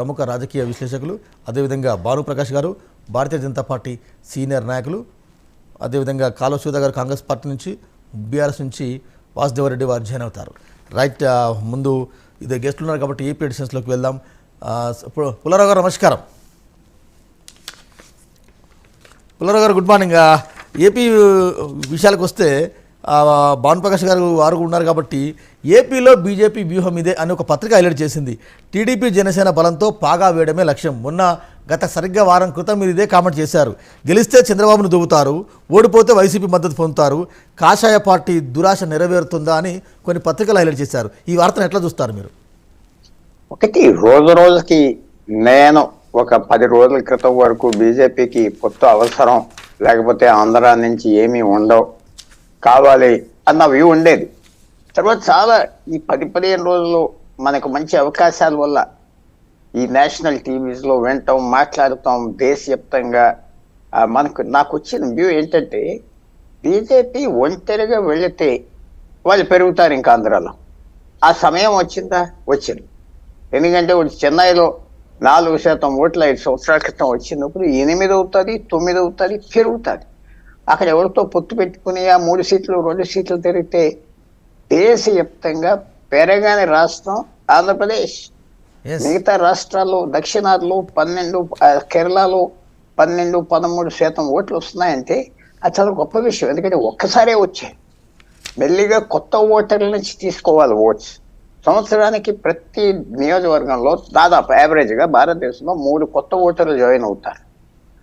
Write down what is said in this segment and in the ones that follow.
ప్రముఖ రాజకీయ విశ్లేషకులు అదేవిధంగా భానుప్రకాష్ గారు భారతీయ జనతా పార్టీ సీనియర్ నాయకులు అదేవిధంగా కాలువ సూద గారు కాంగ్రెస్ పార్టీ నుంచి బీఆర్ఎస్ నుంచి వాసుదేవరెడ్డి వారు జాయిన్ అవుతారు. రైట్ ముందు ఇదే గెస్టులు ఉన్నారు కాబట్టి ఏపీ ఎడిషన్స్లోకి వెళ్దాం. పుల్లారావు గారు నమస్కారం. పుల్లారావు గారు గుడ్ మార్నింగ్. ఏపీ విషయాలకు వస్తే భానుప్రకాష్ గారు వారు ఉన్నారు కాబట్టి ఏపీలో బీజేపీ వ్యూహం ఇదే అని ఒక పత్రిక హైలైట్ చేసింది. టీడీపీ జనసేన బలంతో పాగా వేయడమే లక్ష్యం. మొన్న గత సరిగ్గా వారం క్రితం మీరు ఇదే కామెంట్ చేశారు. గెలిస్తే చంద్రబాబును దువ్వుతారు ఓడిపోతే వైసీపీ మద్దతు పొందుతారు. కాషాయ పార్టీ దురాశ నెరవేరుతుందా అని కొన్ని పత్రికలు హైలైట్ చేశారు. ఈ వార్తను ఎట్లా చూస్తారు మీరు? ఒకటి రోజు రోజుకి నేను ఒక పది రోజుల క్రితం వరకు బీజేపీకి పొత్తు అవసరం లేకపోతే ఆంధ్ర నుంచి ఏమీ ఉండవు. కావాలి అన్న వ్యూ ఉండేది. తర్వాత చాలా ఈ పది పదిహేను రోజులు మనకు మంచి అవకాశాల వల్ల ఈ నేషనల్ టీవీస్లో వింటాం మాట్లాడుతాం దేశవ్యాప్తంగా మనకు నాకు వచ్చిన వ్యూ ఏంటంటే బీజేపీ ఒంటరిగా వెళితే వాళ్ళు పెరుగుతారు ఇంకా ఆంధ్రాలో. ఆ సమయం వచ్చిందా? వచ్చింది. ఎందుకంటే చెన్నైలో నాలుగు శాతం ఓట్లు ఐదు సంవత్సరాల క్రితం వచ్చినప్పుడు ఎనిమిది అవుతుంది తొమ్మిది అవుతుంది పెరుగుతుంది. అక్కడ ఎవరితో పొత్తు పెట్టుకుని ఆ మూడు సీట్లు రెండు సీట్లు తిరిగితే దేశవ్యాప్తంగా పెరగని రాష్ట్రం ఆంధ్రప్రదేశ్. మిగతా రాష్ట్రాల్లో దక్షిణాదిలో పన్నెండు కేరళలో పన్నెండు పదమూడు శాతం ఓట్లు వస్తున్నాయంటే అది చాలా గొప్ప విషయం. ఎందుకంటే ఒక్కసారే వచ్చాయి. మెల్లిగా కొత్త ఓటర్ల నుంచి తీసుకోవాలి ఓట్స్. సంవత్సరానికి ప్రతి నియోజకవర్గంలో దాదాపు యావరేజ్గా భారతదేశంలో మూడు కొత్త ఓటర్లు జాయిన్ అవుతారు.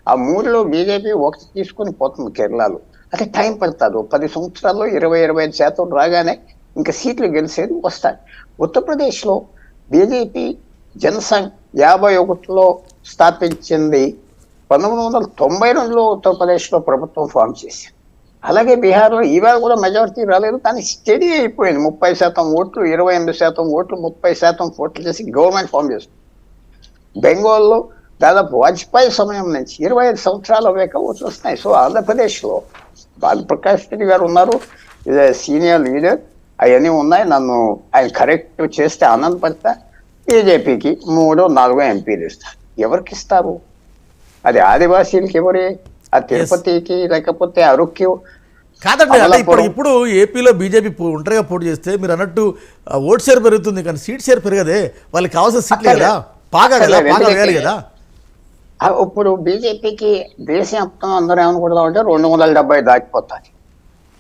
ఆ మూడులో బీజేపీ ఒకటి తీసుకుని పోతుంది కేరళలో. అంటే టైం పడుతుంది. పది సంవత్సరాల్లో ఇరవై ఇరవై ఐదు శాతం రాగానే ఇంకా సీట్లు గెలిచేది వస్తాయి. ఉత్తరప్రదేశ్లో బీజేపీ జనసంఘ్ యాభై ఒకటిలో స్థాపించింది. పంతొమ్మిది వందల తొంభై రెండులో ఉత్తరప్రదేశ్లో ప్రభుత్వం ఫామ్ చేసింది. అలాగే బీహార్లో ఈవేళ కూడా మెజారిటీ రాలేదు కానీ స్టడీ అయిపోయింది. ముప్పై శాతం ఓట్లు ఇరవై ఎనిమిది శాతం ఓట్లు ముప్పై శాతం ఓట్లు చేసి గవర్నమెంట్ ఫామ్ చేస్తుంది బెంగాల్లో దాదాపు వాజ్పేయి సమయం నుంచి ఇరవై ఐదు సంవత్సరాల వేక వస్తున్నాయి. సో ఆంధ్రప్రదేశ్లో బాలు ప్రకాష్ రెడ్డి గారు ఉన్నారు. ఇది సీనియర్ లీడర్. అవన్నీ ఉన్నాయి. నన్ను ఆయన కరెక్ట్ చేస్తే ఆనందపడతా బీజేపీకి మూడో నాలుగో ఎంపీలు ఇస్తారు. ఎవరికి ఇస్తారు? అది ఆదివాసీలకి ఎవరే? ఆ తిరుపతికి లేకపోతే అరుక్కి కాదండి అంటే ఇప్పుడు. ఇప్పుడు ఏపీలో బీజేపీ ఒంటరిగా పోటీ చేస్తే మీరు అన్నట్టు ఓట్ షేర్ పెరుగుతుంది కానీ సీట్ షేర్ పెరగదే. వాళ్ళకి కావాల్సిన సీట్లే కదా. పాగా కదా. పాగా వేయాలి కదా. ఇప్పుడు బీజేపీకి దేశవ్యాప్తం అందరూ ఏమనుకుంటున్నాం అంటే రెండు వందల డెబ్బై దాటిపోతాయి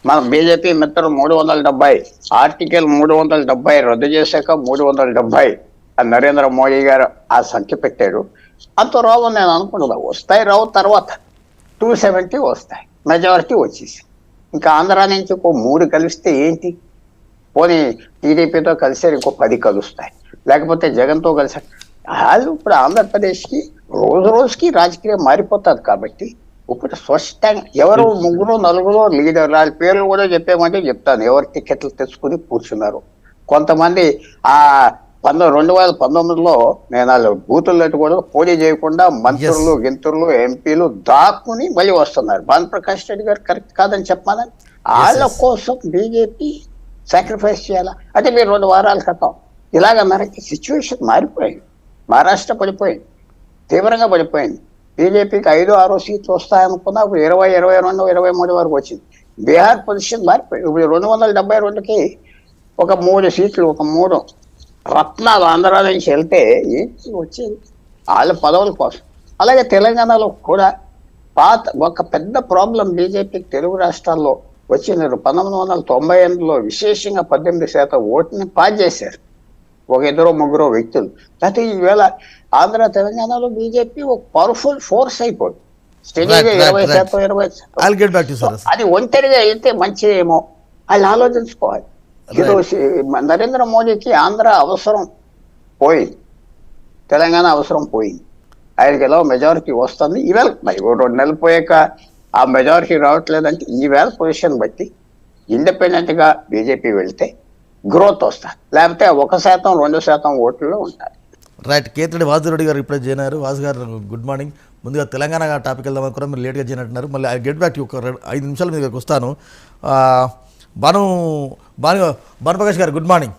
మన బీజేపీ మిత్రులు మూడు వందల డెబ్బై ఆర్టికల్ మూడు వందల డెబ్బై రద్దు చేశాక మూడు వందల డెబ్బై ఆ నరేంద్ర మోడీ గారు ఆ సంఖ్య పెట్టారు అంత రావు నేను అనుకుంటున్నా వస్తాయి రావు తర్వాత. టూ సెవెంటీ వస్తాయి. మెజారిటీ వచ్చేసి. ఇంకా ఆంధ్ర నుంచి ఇంకో మూడు కలిస్తే ఏంటి? పోనీ టీడీపీతో కలిసే ఇంకో పది కలుస్తాయి. లేకపోతే జగన్తో కలిసి వాళ్ళు ఇప్పుడు ఆంధ్రప్రదేశ్కి రోజు రోజుకి రాజకీయం మారిపోతుంది కాబట్టి ఇప్పుడు స్పష్టంగా ఎవరు ముగ్గురు నలుగురు లీడర్ వాళ్ళ పేర్లు కూడా చెప్పేమంటే చెప్తాను. ఎవరు టికెట్లు తెచ్చుకుని కూర్చున్నారు. కొంతమంది ఆ పంతొమ్మిది రెండు వేల పంతొమ్మిదిలో నేను వాళ్ళు బూతుల్లో కూడా పోటీ చేయకుండా మంత్రులు గింతులు ఎంపీలు దాక్కుని మళ్ళీ వస్తున్నారు. భాను ప్రకాష్ రెడ్డి గారు కరెక్ట్ కాదని చెప్పాలని వాళ్ళ. కోసం బీజేపీ సాక్రిఫైస్ చేయాలా? అంటే మీరు రెండు వారాల క్రితం ఇలాగ మనకి సిచ్యువేషన్ మారిపోయింది. మహారాష్ట్ర పడిపోయింది. తీవ్రంగా పడిపోయింది. బీజేపీకి ఐదు ఆరో సీట్లు వస్తాయనుకున్నా ఇప్పుడు ఇరవై ఇరవై రెండు ఇరవై మూడు వరకు వచ్చింది. బీహార్ పొజిషన్ మారిపోయింది ఇప్పుడు రెండు వందల డెబ్బై రెండుకి ఒక మూడు సీట్లు ఒక మూడు రత్నాలు ఆంధ్ర నుంచి వెళ్తే ఏంటి వచ్చేది వాళ్ళ పదవుల కోసం. అలాగే తెలంగాణలో కూడా పాత ఒక పెద్ద ప్రాబ్లం బీజేపీకి తెలుగు రాష్ట్రాల్లో వచ్చిన పంతొమ్మిది వందల తొంభై ఎనిమిదిలో విశేషంగా పద్దెనిమిది శాతం ఓటుని పాస్ చేశారు. ఒక ఇద్దరు ముగ్గురు వ్యక్తులు. అయితే ఈవేళ ఆంధ్ర తెలంగాణలో బీజేపీ ఒక పవర్ఫుల్ ఫోర్స్ right, ఇరవై. శాతం ఇరవై శాతం. అది ఒంటరిగా వెళ్తే మంచిదేమో వాళ్ళు ఆలోచించుకోవాలి. సి- నరేంద్ర మోడీకి ఆంధ్ర అవసరం పోయింది. తెలంగాణ అవసరం పోయింది. ఆయనకి ఎలా మెజారిటీ వస్తుంది. ఈవేళ రెండు నెలలు పోయాక ఆ మెజారిటీ రావట్లేదంటే ఈవేళ పొజిషన్ బట్టి ఇండిపెండెంట్గా బీజేపీ వెళ్తే గ్రోత్ వస్తుంది. లేకపోతే ఒక శాతం రెండు శాతం ఓట్లలో ఉంటారు రైట్ కేతిరెడ్డి వాసురెడ్డి గారు ఇప్పుడే జాయిన్ అయ్యారు వాసు గారు గుడ్ మార్నింగ్ ముందుగా తెలంగాణ టాపిక్ వెళ్దాం అనుకున్నా. మీరు లేట్గా జాయిన్ అంటున్నారు మళ్ళీ ఐ గెట్ బ్యాక్ ఒక రెండు- ఐదు నిమిషాల మీద ఇక్కడికి వస్తాను. ఆ, భాను భాను భానుప్రకాష్ గారు గుడ్ మార్నింగ్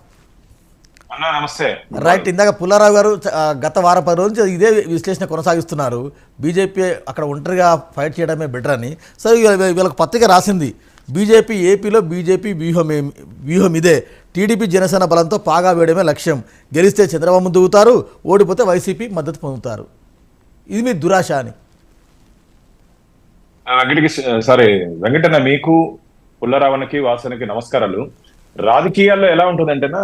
అన్నా నమస్తే. రైట్ ఇందాక పుల్లారావు గారు గత వారం పది రోజుల నుంచి ఇదే విశ్లేషణ కొనసాగిస్తున్నారు. బీజేపీ అక్కడ ఒంటరిగా ఫైట్ చేయడమే బెటర్ అని. సో వీళ్ళ- వీళ్ళకి పత్రిక రాసింది. బీజేపీ ఏపీలో బీజేపీ వ్యూహం వ్యూహం ఇదే టీడీపీ జనసేన బలంతో పాగా వేయడమే లక్ష్యం. గెలిస్తే చంద్రబాబు దిగుతారు ఓడిపోతే వైసీపీ మద్దతు పొందుతారు. ఇది మీ దురాశ అని. వెంకటకి సారీ వెంకటన్న మీకు పుల్లరావణకి వాసనకి నమస్కారాలు. రాజకీయాల్లో ఎలా ఉంటుందంటేనా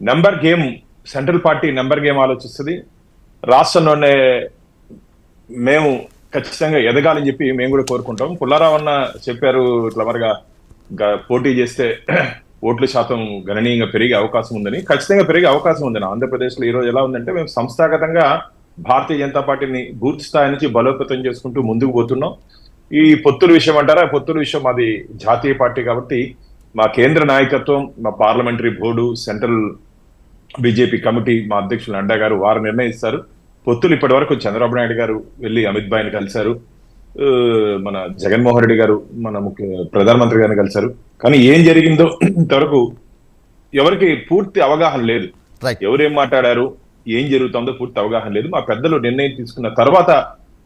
number game central party number game ఆలోచిస్తుంది. రాష్ట్రంలోనే మేము ఖచ్చితంగా ఎదగాలని చెప్పి మేము కూడా కోరుకుంటాం. పుల్లారావన్న చెప్పారు ఇట్లా పోటీ చేస్తే ఓట్ల శాతం గణనీయంగా పెరిగే అవకాశం ఉందని. ఖచ్చితంగా పెరిగే అవకాశం ఉందని ఆంధ్రప్రదేశ్లో ఈరోజు ఈ రోజు ఎలా ఉందంటే మేము సంస్థాగతంగా భారతీయ జనతా పార్టీని పూర్తి స్థాయి నుంచి బలోపేతం చేసుకుంటూ ముందుకు పోతున్నాం. ఈ పొత్తుల విషయం అంటారా? పొత్తుల విషయం అది జాతీయ పార్టీ కాబట్టి మా కేంద్ర నాయకత్వం మా parliamentary board central BJP committee మా అధ్యక్షులు నడ్డా గారు వారు నిర్ణయిస్తారు. పొత్తులు ఇప్పటి వరకు చంద్రబాబు నాయుడు గారు వెళ్ళి అమిత్ భాయ్ని కలిశారు. మన జగన్మోహన్ రెడ్డి గారు మన ముఖ్య ప్రధానమంత్రి గారిని కలిశారు. కానీ ఏం జరిగిందో ఇంతవరకు ఎవరికి పూర్తి అవగాహన లేదు. ఎవరేం మాట్లాడారు ఏం జరుగుతుందో పూర్తి అవగాహన లేదు. మా పెద్దలు నిర్ణయం తీసుకున్న తర్వాత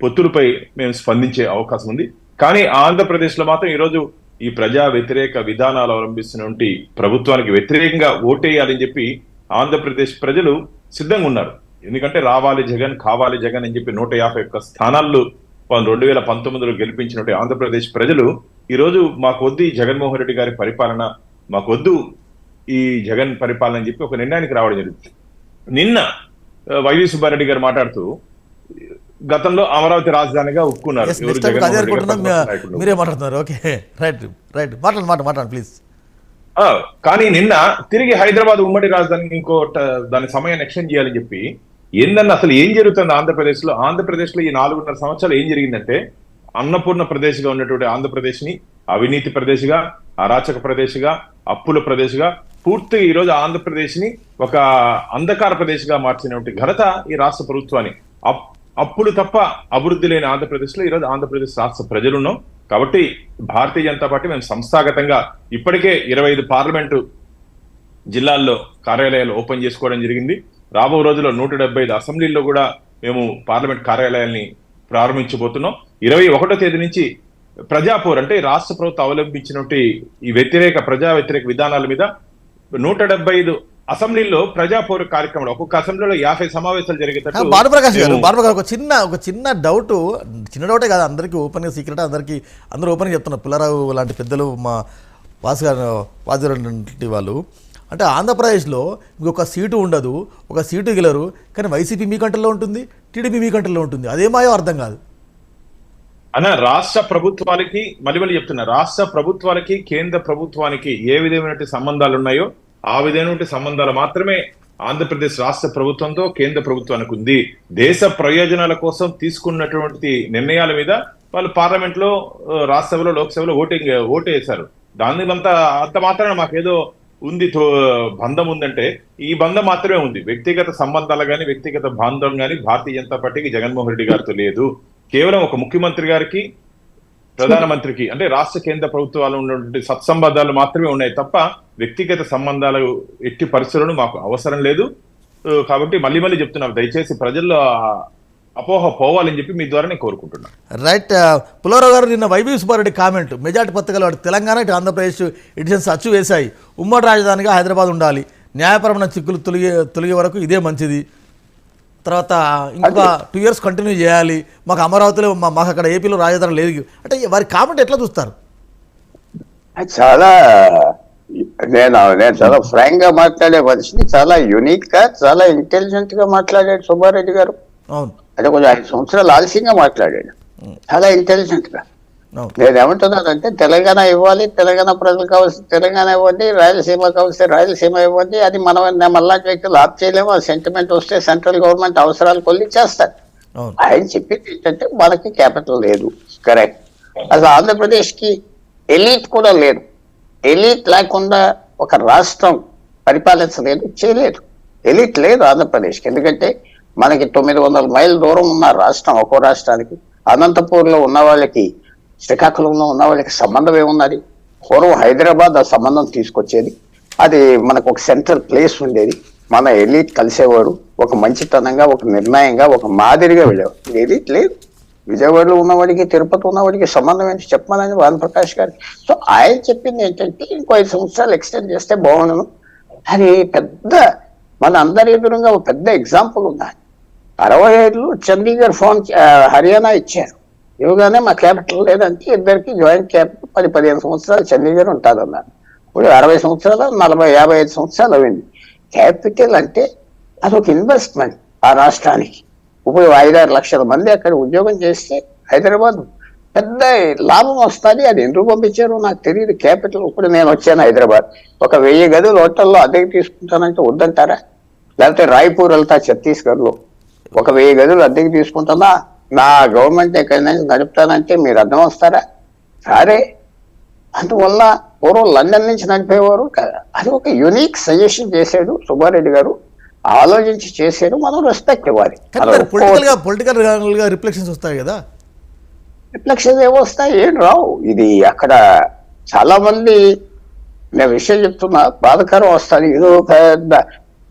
పొత్తులపై మేము స్పందించే అవకాశం ఉంది. కానీ ఆంధ్రప్రదేశ్లో మాత్రం ఈరోజు ఈ ప్రజా వ్యతిరేక విధానాలు అవలంబిస్తున్నటువంటి ప్రభుత్వానికి వ్యతిరేకంగా ఓటేయాలని చెప్పి ఆంధ్రప్రదేశ్ ప్రజలు సిద్ధంగా ఉన్నారు. ఎందుకంటే రావాలి జగన్ కావాలి జగన్ అని చెప్పి నూట యాభై ఒక్క స్థానాల్లో రెండు వేల పంతొమ్మిదిలో గెలిపించినట్టు ఆంధ్రప్రదేశ్ ప్రజలు ఈ రోజు మాకు వద్దు ఈ జగన్మోహన్ రెడ్డి గారి పరిపాలన మాకు వద్దు ఈ జగన్ పరిపాలన అని చెప్పి ఒక నిర్ణయానికి రావడం జరుగుతుంది నిన్న వైవి సుబ్బారెడ్డి గారు మాట్లాడుతూ గతంలో అమరావతి రాజధానిగా ఒప్పుకున్నారు. మీరే మాట్లాడుతున్నారు. ఓకే. Right right. మాట ప్లీజ్ కానీ నిన్న తిరిగి హైదరాబాద్ ఉమ్మడి రాజధానికి ఇంకో దాని సమయాన్ని ఎక్స్టెండ్ చేయాలని చెప్పి ఏందన్న అసలు ఏం జరుగుతుంది ఆంధ్రప్రదేశ్లో ఆంధ్రప్రదేశ్లో ఈ నాలుగున్నర సంవత్సరాలు ఏం జరిగిందంటే అన్నపూర్ణ ప్రదేశ్గా ఉన్నటువంటి ఆంధ్రప్రదేశ్ని అవినీతి ప్రదేశ్గా అరాచక ప్రదేశ్గా అప్పుల ప్రదేశ్గా పూర్తిగా ఈ రోజు ఆంధ్రప్రదేశ్ని ఒక అంధకార ప్రదేశ్గా మార్చినటువంటి ఘనత ఈ రాష్ట్ర ప్రభుత్వాన్ని. అప్- అప్పులు తప్ప అభివృద్ధి లేని ఆంధ్రప్రదేశ్లో ఈ రోజు ఆంధ్రప్రదేశ్ రాష్ట్ర ప్రజలున్నాం. కాబట్టి భారతీయ జనతా పార్టీ మేము సంస్థాగతంగా ఇప్పటికే ఇరవై ఐదు పార్లమెంటు జిల్లాల్లో కార్యాలయాలు ఓపెన్ చేసుకోవడం జరిగింది. రాబో రోజుల్లో నూట డెబ్బై ఐదు అసెంబ్లీల్లో కూడా మేము పార్లమెంట్ కార్యాలయాల్ని ప్రారంభించబోతున్నాం. ఇరవై ఒకటో తేదీ నుంచి ప్రజాపూర్ అంటే రాష్ట్ర ప్రభుత్వం అవలంబించినటువంటి ఈ వ్యతిరేక ప్రజా వ్యతిరేక విధానాల మీద నూట డెబ్బై ఐదు అసెంబ్లీల్లో ప్రజాపూర్ కార్యక్రమాలు. ఒక్కొక్క అసెంబ్లీలో యాభై సమావేశాలు జరిగేటట్టు భానుప్రకాష్ గారు భానుప్రకాష్ ఒక చిన్న ఒక చిన్న డౌట్ చిన్న డౌటే కాదు అందరికీ ఓపెన్గా సీక్రెట్ అందరికీ అందరూ ఓపెన్గా చెప్తున్నారు. పుల్లారావు లాంటి పెద్దలు మా వాసు గారు వాసు వాళ్ళు. అంటే ఆంధ్రప్రదేశ్లో మీకు ఒక సీటు ఉండదు ఒక సీటు గెలరు కానీ వైసీపీ మీ కంటల్లో ఉంటుంది టీడీపీ మీ కంటల్లో ఉంటుంది. అదేమాయో అర్థం కాదు. అన్న రాష్ట్ర ప్రభుత్వాలకి మళ్ళీ మళ్ళీ చెప్తున్నా రాష్ట్ర ప్రభుత్వాలకి కేంద్ర ప్రభుత్వానికి ఏ విధమైనటువంటి సంబంధాలు ఉన్నాయో ఆ విధమైనటువంటి సంబంధాలు మాత్రమే ఆంధ్రప్రదేశ్ రాష్ట్ర ప్రభుత్వంతో కేంద్ర ప్రభుత్వానికి ఉంది. దేశ ప్రయోజనాల కోసం తీసుకున్నటువంటి నిర్ణయాల మీద వాళ్ళు పార్లమెంట్లో ఆ, రాజ్యసభలో లోక్సభలో ఓటింగ్ ఓటు వేశారు దాని అంత అంత మాత్రాన మాకేదో ఉంది తో- బంధం ఉందంటే ఈ బంధం మాత్రమే ఉంది. వ్యక్తిగత సంబంధాలు కానీ వ్యక్తిగత బాంధవం కానీ భారతీయ జనతా పార్టీకి జగన్మోహన్ రెడ్డి గారితో లేదు. కేవలం ఒక ముఖ్యమంత్రి గారికి ప్రధానమంత్రికి అంటే రాష్ట్ర కేంద్ర ప్రభుత్వాలు ఉన్నటువంటి సత్సంబంధాలు మాత్రమే ఉన్నాయి తప్ప వ్యక్తిగత సంబంధాలు ఎట్టి పరిస్థితులను మాకు అవసరం లేదు. కాబట్టి మళ్ళీ మళ్ళీ చెప్తున్నాం దయచేసి ప్రజల్లో అపోహ పోవాలని చెప్పి మీ ద్వారా నేను కోరుకుంటున్నాను రైట్ పుల్లారావు గారు నిన్న వైవి సుబ్బారెడ్డి కామెంట్ మెజార్టీ పత్రికలు అటు తెలంగాణ ఇటు ఆంధ్రప్రదేశ్ ఎడిషన్స్ అచ్చు వేశాయి. ఉమ్మడి రాజధానిగా హైదరాబాద్ ఉండాలి. న్యాయపరమైన చిక్కులు తొలగే తొలగే వరకు ఇదే మంచిది. తర్వాత ఇంకొక టూ ఇయర్స్ కంటిన్యూ చేయాలి. మాకు అమరావతిలో మా- మాకు అక్కడ ఏపీలో రాజధాని లేదు. అంటే వారి కామెంట్ ఎట్లా చూస్తారు? చాలా నేను నేను చాలా ఫ్రాంక్గా మాట్లాడే మనిషిని చాలా యునిక్గా చాలా ఇంటెలిజెంట్గా మాట్లాడాడు సుబ్బారెడ్డి గారు. అంటే కొంచెం ఐదు సంవత్సరాలు ఆలస్యంగా మాట్లాడాడు. చాలా ఇంటెలిజెంట్గా అవును. నేను ఏమంటున్నానంటే తెలంగాణ ఇవ్వాలి తెలంగాణ ప్రజలకు కావాల్సిన తెలంగాణ ఇవ్వండి రాయలసీమ కావాల్సిన రాయలసీమ ఇవ్వండి అది మనం మళ్ళాంటి వ్యక్తులు ఆప్ చేయలేము ఆ సెంటిమెంట్ వస్తే సెంట్రల్ గవర్నమెంట్ అవసరాలు కొల్లి చేస్తారు ఆయన చెప్పింది ఏంటంటే మనకి క్యాపిటల్ లేదు. కరెక్ట్ అసలు ఆంధ్రప్రదేశ్కి ఎలీట్ కూడా లేదు. ఎలీట్ లేకుండా ఒక రాష్ట్రం పరిపాలించలేదు చేయలేదు. ఎలీట్ లేదు ఆంధ్రప్రదేశ్కి. ఎందుకంటే మనకి తొమ్మిది వందల మైల్ దూరం ఉన్న రాష్ట్రం ఒక్కో రాష్ట్రానికి అనంతపూర్లో ఉన్న వాళ్ళకి శ్రీకాకుళంలో ఉన్న వాళ్ళకి సంబంధం ఏమున్నది? పూర్వం హైదరాబాద్ ఆ సంబంధం తీసుకొచ్చేది. అది మనకు ఒక సెంట్రల్ ప్లేస్ ఉండేది. మన ఎలీట్ కలిసేవారు ఒక మంచితనంగా ఒక నిర్ణయంగా ఒక మాదిరిగా వెళ్ళేవారు ఎలీట్ లేదు. విజయవాడలో ఉన్నవాడికి తిరుపతి ఉన్నవాడికి సంబంధం ఏంటి చెప్పమని భానుప్రకాష్ గారికి సో ఆయన చెప్పింది ఏంటంటే ఇంకో ఐదు సంవత్సరాలు ఎక్స్టెండ్ చేస్తే బాగుండను. అది పెద్ద మన అందరి ఎదురుగా ఒక పెద్ద ఎగ్జాంపుల్ ఉంది అరవై ఐదులో చండీగఢ్ ఫోన్ హర్యానా ఇచ్చారు. ఇవ్వగానే మా క్యాపిటల్ లేదంటే ఇద్దరికి జాయింట్ క్యాపిటల్ పది పదిహేను సంవత్సరాలు చండీగఢ్ ఉంటుందన్నారు. ఇప్పుడు అరవై సంవత్సరాలు నలభై యాభై ఐదు సంవత్సరాలు అయింది. క్యాపిటల్ అంటే అదొక ఇన్వెస్ట్మెంట్ ఆ రాష్ట్రానికి. ఇప్పుడు ఐదారు లక్షల మంది అక్కడ ఉద్యోగం చేస్తే హైదరాబాద్ పెద్ద లాభం వస్తుంది అది ఎందుకు పంపించారో నాకు తెలియదు క్యాపిటల్ ఇప్పుడు నేను వచ్చాను హైదరాబాద్. ఒక వెయ్యి గదులు హోటల్లో అద్దెకి తీసుకుంటానంటే వద్దంటారా? లేకపోతే రాయ్పూర్ వెళ్తా ఛత్తీస్గఢ్లో. ఒక వెయ్యి గదులు అద్దెకి తీసుకుంటుందా నా గవర్నమెంట్ ఎక్కడి నుంచి నడుపుతానంటే మీరు అర్థం వస్తారా? సరే. అందువల్ల పూర్వం లండన్ నుంచి నడిపేవారు అది ఒక యునిక్ సజెషన్ చేశాడు సుబ్బారెడ్డి గారు. ఆలోచించి చేశాడు మనం రెస్పెక్ట్ ఇవ్వాలి. రిఫ్లెక్షన్స్ వస్తాయి కదా? రిఫ్లెక్షన్స్ ఏమో వస్తాయి. ఏం రావు. ఇది అక్కడ చాలా మంది నేను విషయం చెప్తున్నా. బాధకరం వస్తుంది. ఏదో పెద్ద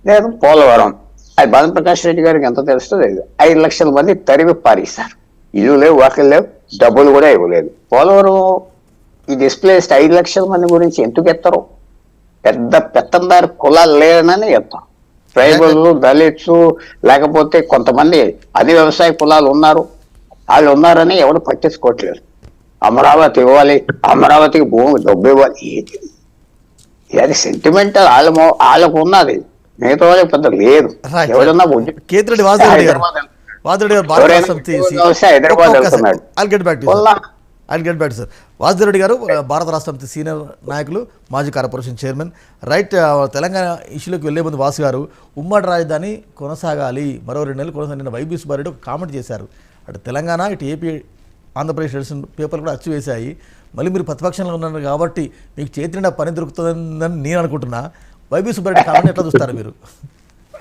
నేను పోలవరం. అది భానుప్రకాష్ రెడ్డి గారికి ఎంత తెలుస్తుందో లేదు ఐదు లక్షల మంది తరిమి పారేశారు. ఇల్లు లేవు వాకిలు లేవు డబ్బులు కూడా ఇవ్వలేదు. పోలవరం ఈ డిస్ప్లేస్డ్ ఐదు లక్షల మంది గురించి ఎందుకు ఎత్తరు? పెద్ద పెత్తందారు కులాలు లేరనని ఎత్తాం. ట్రైబల్ దళిత్స్ లేకపోతే కొంతమంది అది వ్యవసాయ కులాలు ఉన్నారు. వాళ్ళు ఉన్నారని ఎవరు పట్టించుకోవట్లేదు. అమరావతి ఇవ్వాలి అమరావతికి భూమి డబ్బు ఇవ్వాలి. అది సెంటిమెంటల్ వాళ్ళ వాళ్ళకు ఉన్నది. మిగతా వాళ్ళకి పెద్ద లేదు. Right. ఎవరన్నా ఉద్య- కేతిరెడ్డి వాసురెడ్డి గారు. వాసురెడ్డి గారు భారత ఎవరైనా రాష్ట్రం తీసి ఉద్యోగం వస్తే హైదరాబాద్ వెళ్తున్నాడు. ఐల్ గెట్ బ్యాక్ టు వల్ల. I'll get back sir Vasureddy గారు భారత రాష్ట్ర సమితి సీనియర్ నాయకులు మాజీ కార్పొరేషన్ చైర్మన్. రైట్ తెలంగాణ ఇష్యూలోకి వెళ్ళే ముందు వాసు గారు ఉమ్మడి రాజధాని కొనసాగాలి. మరో రెండు నెలలు కొనసాగి నిన్న వైబీ సుబ్బారెడ్డి ఒక కామెంట్ చేశారు. అటు తెలంగాణ ఇటు ఏపీ ఆంధ్రప్రదేశ్ ఎడిషన్ పేపర్లు కూడా అచ్చు వేశాయి. మళ్ళీ మీరు ప్రతిపక్షంలో ఉన్నారు కాబట్టి మీకు చేతి నిండా పని దొరుకుతుందని నేను అనుకుంటున్నా. వైబీ సుబ్బారెడ్డి కామెంట్ ఎట్లా చూస్తారు మీరు?